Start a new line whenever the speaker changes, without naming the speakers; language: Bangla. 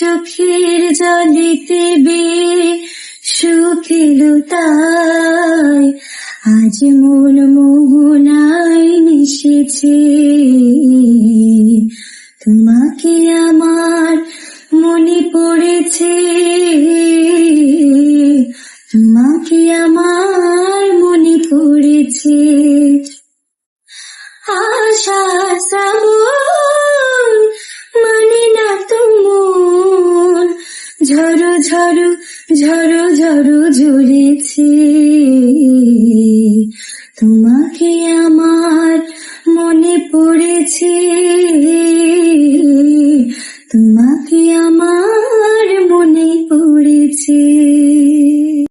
চোখের জলেতে বে সুখেল তাই আজ মন মোহনায় মিশেছে। তোমাকে আমার মনে পড়েছে। তোমাকে আমার মনে পড়েছে। আশা ঝড়ো ঝড়ো ঝড়ো ঝড়ো ঝরেছে তোমাকে আমার মনে পড়েছে। তোমাকে আমার মনে পড়েছে।